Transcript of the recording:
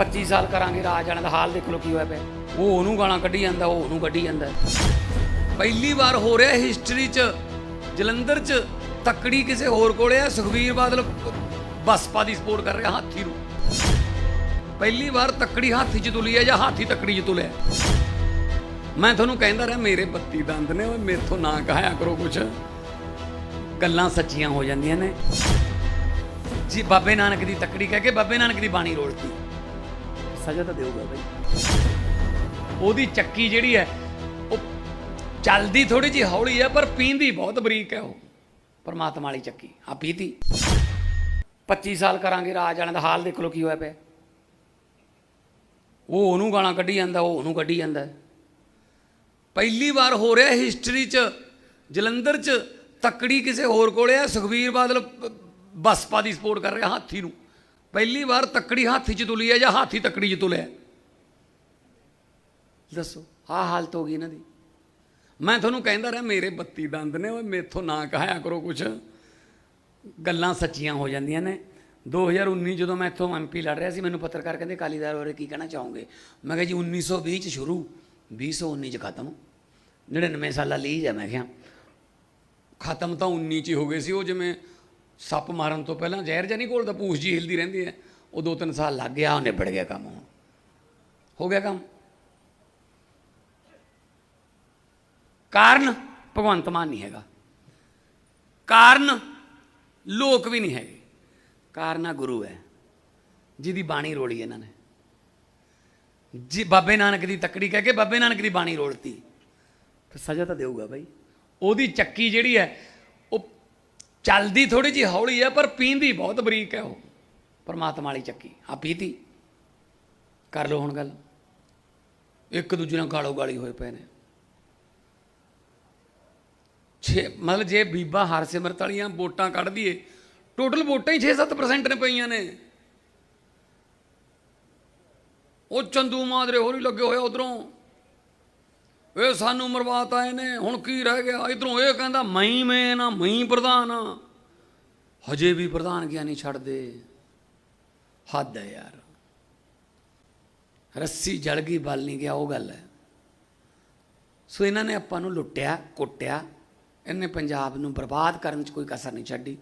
25 ਸਾਲ ਕਰਾਂਗੇ ਰਾਜ ਵਾਲਿਆਂ ਦਾ ਹਾਲ ਦੇਖ ਲਓ ਕੀ ਹੋਇਆ ਪਿਆ। ਉਹ ਉਹਨੂੰ ਗਾਲਾਂ ਕੱਢੀ ਜਾਂਦਾ, ਉਹ ਉਹਨੂੰ ਕੱਢੀ ਜਾਂਦਾ। ਪਹਿਲੀ ਵਾਰ ਹੋ ਰਿਹਾ ਹਿਸਟਰੀ 'ਚ, ਜਲੰਧਰ 'ਚ ਤੱਕੜੀ ਕਿਸੇ ਹੋਰ ਕੋਲੇ ਆ ਸੁਖਵੀਰ ਬਾਦਲ ਬਸਪਾ ਦੀ ਸਪੋਰਟ ਕਰ ਰਿਹਾ ਹਾਥੀ ਨੂੰ। ਪਹਿਲੀ ਵਾਰ ਤੱਕੜੀ ਹਾਥੀ 'ਚ ਤੁਲੀ ਹੈ ਜਾਂ ਹਾਥੀ ਤੱਕੜੀ 'ਚ ਤੁਲਿਆ। ਮੈਂ ਤੁਹਾਨੂੰ ਕਹਿੰਦਾ ਰਿਹਾ, ਮੇਰੇ 32 ਦੰਦ ਨੇ, ਓਏ ਮੇਥੋਂ ਨਾ ਕਹਾਇਆ ਕਰੋ ਕੁਛ। ਗੱਲਾਂ ਸੱਚੀਆਂ ਹੋ ਜਾਂਦੀਆਂ ਨੇ। ਜੀ, ਬਾਬੇ ਨਾਨਕ ਦੀ ਤੱਕੜੀ ਕਹਿ ਕੇ ਬਾਬੇ ਨਾਨਕ ਦੀ ਬਾਣੀ ਰੋਲਤੀ। ਸਜ਼ਾ ਤਾਂ ਦੇਊਗਾ ਬਈ ਉਹਦੀ ਚੱਕੀ ਜਿਹੜੀ ਹੈ, ਉਹ ਚੱਲਦੀ ਥੋੜੀ ਜਿਹੀ ਹੌਲੀ ਹੈ, ਪਰ ਪੀਂਦੀ ਬਹੁਤ ਬਰੀਕ ਹੈ ਉਹ। ਪਰਮਾਤਮਾ ਵਾਲੀ ਚੱਕੀ ਆ ਪੀਤੀ। 25 ਸਾਲ ਕਰਾਂਗੇ ਰਾਜ ਵਾਲਿਆਂ ਦਾ ਹਾਲ ਦੇਖ ਲਓ ਕੀ ਹੋਇਆ ਪਿਆ। ਉਹ ਉਹਨੂੰ ਗਾਣਾ ਕੱਢੀ ਜਾਂਦਾ, ਉਹ ਉਹਨੂੰ ਕੱਢੀ ਜਾਂਦਾ। ਪਹਿਲੀ ਵਾਰ ਹੋ ਰਿਹਾ ਹਿਸਟਰੀ 'ਚ, ਜਲੰਧਰ 'ਚ ਤੱਕੜੀ ਕਿਸੇ ਹੋਰ ਕੋਲੇ ਆ, ਸੁਖਵੀਰ ਬਾਦਲ ਬਸਪਾ ਦੀ ਸਪੋਰਟ ਕਰ ਰਿਹਾ, ਹਾਥੀ ਨੂੰ। ਪਹਿਲੀ ਵਾਰ ਤੱਕੜੀ ਹਾਥੀ 'ਚ ਤੁਲੀ ਹੈ ਜਾਂ ਹਾਥੀ ਤੱਕੜੀ 'ਚ ਤੁਲਿਆ ਦੱਸੋ, ਆਹ ਹਾਲਤ ਹੋ ਗਈ ਇਹਨਾਂ ਦੀ। ਮੈਂ ਤੁਹਾਨੂੰ ਕਹਿੰਦਾ ਰਿਹਾ, ਮੇਰੇ 32 ਦੰਦ ਨੇ, ਓਏ ਮੇਥੋਂ ਨਾ ਕਹਾਇਆ ਕਰੋ ਕੁਛ। ਗੱਲਾਂ ਸੱਚੀਆਂ ਹੋ ਜਾਂਦੀਆਂ ਨੇ। 2019 ਜਦੋਂ ਮੈਂ ਇੱਥੋਂ ਐਮਪੀ ਲੜ ਰਿਹਾ ਸੀ, ਮੈਨੂੰ ਪੱਤਰਕਾਰ ਕਹਿੰਦੇ ਕਾਲੀਦਾਰ ਹੋਰੇ ਕੀ ਕਹਿਣਾ ਚਾਹੋਗੇ? ਮੈਂ ਕਿਹਾ, ਜੀ 1920 ਚ ਸ਼ੁਰੂ 2019 ਚ ਖਤਮ। 99 ਸਾਲਾਂ ਲਈ ਹੈ। ਮੈਂ ਕਿਹਾ, ਖਤਮ ਤਾਂ 19 ਚ ਹੀ ਹੋ ਗਏ ਸੀ, ਉਹ ਜਿਵੇਂ ਸੱਪ ਮਾਰਨ ਤੋਂ ਪਹਿਲਾਂ ਜ਼ਹਿਰ ਜਾਂ ਨਹੀਂ ਘੋਲਦਾ ਪੂਛ ਜੀ ਹਿਲਦੀ ਰਹਿੰਦੀ ਹੈ। ਉਹ ਦੋ ਤਿੰਨ ਸਾਲ ਲੱਗ ਗਿਆ, ਉਹ ਨਿਬੜ ਗਿਆ ਕੰਮ ਹੁਣ। ਹੋ ਗਿਆ ਕੰਮ? ਕਾਰਨ ਭਗਵੰਤ ਮਾਨ ਨਹੀਂ ਹੈਗਾ। ਕਾਰਨ ਲੋਕ ਵੀ ਨਹੀਂ ਹੈਗੇ। ਕਾਰਨਾ ਗੁਰੂ ਹੈ। ਜਿਹਦੀ ਬਾਣੀ ਰੋਲੀ ਇਹਨਾਂ ਨੇ। ਜੀ, ਬਾਬੇ ਨਾਨਕ ਦੀ ਤੱਕੜੀ ਕਹਿ ਕੇ ਬਾਬੇ ਨਾਨਕ ਦੀ ਬਾਣੀ ਰੋਲਤੀ। ਫਿਰ ਸਜ਼ਾ ਤਾਂ ਦੇਊਗਾ ਬਾਈ। ਉਹਦੀ ਚੱਕੀ ਜਿਹੜੀ ਹੈ ਚੱਲਦੀ ਥੋੜੀ ਜਿਹੀ ਹੌਲੀ ਹੈ, ਪਰ ਪੀਂਦੀ ਬਹੁਤ ਬਰੀਕ ਹੈ ਉਹ। ਪਰਮਾਤਮਾ ਵਾਲੀ ਚੱਕੀ। ਆ ਪੀਤੀ। ਕਰ ਲਓ ਹੁਣ ਗੱਲ। ਇੱਕ ਦੂਜੇ ਨਾਲ ਗਾਲੋ ਗਾਲੀ ਹੋਏ ਪਏ ਨੇ। ਛੇ, ਮਤਲਬ ਜੇ ਬੀਬਾ ਹਰਸਿਮਰਤ ਵਾਲੀਆਂ ਵੋਟਾਂ ਕੱਢ ਦਈਏ, ਟੋਟਲ ਵੋਟਾਂ ਹੀ 6-7% ਨੇ ਪਈਆਂ ਨੇ। ਉਹ ਚੰਦੂ ਮਾਦਰੇ ਹੋਰ ਹੀ ਲੱਗੇ ਹੋਏ ਉਧਰੋਂ। ਇਹ ਸਾਨੂੰ ਮਰਵਾਤਾ ਇਹਨੇ, ਹੁਣ ਕੀ ਰਹਿ ਗਿਆ? ਇਧਰੋਂ ਇਹ ਕਹਿੰਦਾ ਮੈਂ ਹੀ ਮੈਂ ਨਾ ਮੈਂ ਪ੍ਰਧਾਨ ਆ। ਹਜੇ ਵੀ ਪ੍ਰਧਾਨ ਗਿਆ ਨਹੀਂ ਛੱਡਦੇ? ਹੱਦ ਹੈ ਯਾਰ। ਰੱਸੀ ਜਲ ਗਈ, ਬਲ ਨਹੀਂ ਗਿਆ, ਉਹ ਗੱਲ ਹੈ। ਸੋ ਇਹਨਾਂ ਨੇ ਆਪਾਂ ਨੂੰ ਲੁੱਟਿਆ, ਕੁੱਟਿਆ। ਇਹਨੇ ਪੰਜਾਬ ਨੂੰ ਬਰਬਾਦ ਕਰਨ 'ਚ ਕੋਈ ਕਸਰ ਨਹੀਂ ਛੱਡੀ।